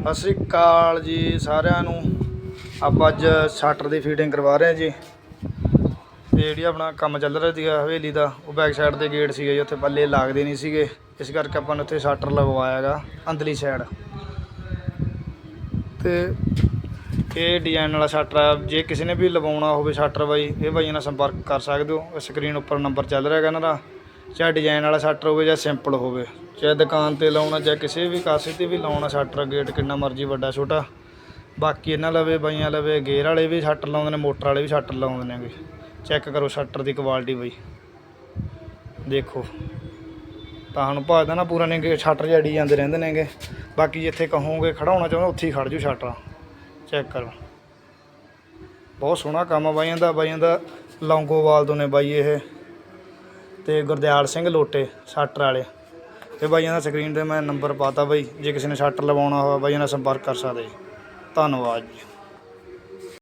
ਸਤਿ ਸ੍ਰੀ ਅਕਾਲ ਜੀ ਸਾਰਿਆਂ ਨੂੰ। ਆਪਾਂ ਅੱਜ ਸ਼ਟਰ ਦੀ ਫੀਟਿੰਗ ਕਰਵਾ ਰਹੇ ਹਾਂ ਜੀ। ਤੇ ਜਿਹੜੀ ਆਪਣਾ ਕੰਮ ਚੱਲ ਰਿਹਾ ਸੀਗਾ ਹਵੇਲੀ ਦਾ, ਉਹ ਬੈਕ ਸਾਈਡ ਦੇ ਗੇਟ ਸੀਗਾ ਜੀ, ਉੱਥੇ ਪੱਲੇ ਲੱਗਦੇ ਨਹੀਂ ਸੀਗੇ। ਇਸ ਕਰਕੇ ਆਪਾਂ ਨੇ ਉੱਥੇ ਸ਼ਟਰ ਲਗਵਾਇਆਗਾ, ਅੰਦਰਲੀ ਸਾਈਡ ਤੇ ਇਹ ਡਿਜ਼ਾਈਨ ਵਾਲਾ ਸ਼ਟਰ ਆ। ਜੇ ਕਿਸੇ ਨੇ ਵੀ ਲਵਾਉਣਾ ਹੋਵੇ ਸ਼ਟਰ ਬਾਈ, ਇਹ ਬਾਈਆਂ ਨਾਲ ਸੰਪਰਕ ਕਰ ਸਕਦੇ ਹੋ। ਸਕਰੀਨ ਉੱਪਰ ਨੰਬਰ ਚੱਲ ਰਿਹਾ ਹੈਗਾ ਇਹਨਾਂ ਦਾ। ਚਾਹੇ ਡਿਜ਼ਾਈਨ ਵਾਲਾ ਸ਼ਟਰ ਹੋਵੇ ਜਾਂ ਸਿੰਪਲ ਹੋਵੇ, ਚਾਹੇ ਦੁਕਾਨ ਤੇ ਲਾਉਣਾ ਜਾਂ ਕਿਸੇ ਵੀ ਕਾਸੇ ਤੇ ਵੀ ਲਾਉਣਾ ਸ਼ਟਰ ਗੇਟ ਕਿੰਨਾ ਮਰਜ਼ੀ ਵੱਡਾ ਛੋਟਾ। ਬਾਕੀ ਇਹਨਾਂ ਲਵੇ, ਬਾਈਆਂ ਲਵੇ ਗੇਅਰ ਵਾਲੇ ਵੀ ਸ਼ਟਰ ਲਾਉਂਦੇ ਨੇ, ਮੋਟਰ ਵਾਲੇ ਵੀ ਸ਼ਟਰ ਲਾਉਂਦੇ ਨੇਗੇ। ਚੈੱਕ ਕਰੋ ਸ਼ਟਰ ਦੀ ਕੁਆਲਿਟੀ ਬਈ। ਦੇਖੋ। ਤਾਂ ਹੁਣ ਭਾਜਦਾ ਨਾ ਪੂਰਾ ਨੇ ਸ਼ਟਰ ਜੜੀ ਜਾਂਦੇ ਰਹਿੰਦੇ ਨੇਗੇ। ਬਾਕੀ ਜਿੱਥੇ ਕਹੋਗੇ ਖੜਾਉਣਾ ਚਾਹੁੰਦਾ, ਉੱਥੇ ਹੀ ਖੜ ਜੂ ਸ਼ਟਰ ਚੈੱਕ ਕਰੋ। ਬਹੁਤ ਸੋਹਣਾ ਕੰਮ ਆ ਬਾਈਆਂ ਦਾ ਬਾਈਆਂ ਦਾ ਲੌਂਗੋਵਾਲ ਤੋਂ ਨੇ ਬਾਈ ਇਹ। ਤੇ ਗੁਰਦਿਆਲ ਸਿੰਘ ਲੋਟੇ, ਸ਼ਟਰ ਵਾਲੇ। ਤੇ ਬਾਈਆਂ ਦਾ ਸਕਰੀਨ ਤੇ ਮੈਂ ਨੰਬਰ ਪਾਤਾ ਬਾਈ, ਜੇ ਕਿਸੇ ਨੇ ਸ਼ਟਰ ਲਵਾਉਣਾ ਹੋਵੇ, ਬਾਈਆਂ ਨਾਲ ਸੰਪਰਕ ਕਰ ਸਕਦੇ ਜੀ। ਧੰਨਵਾਦ ਜੀ।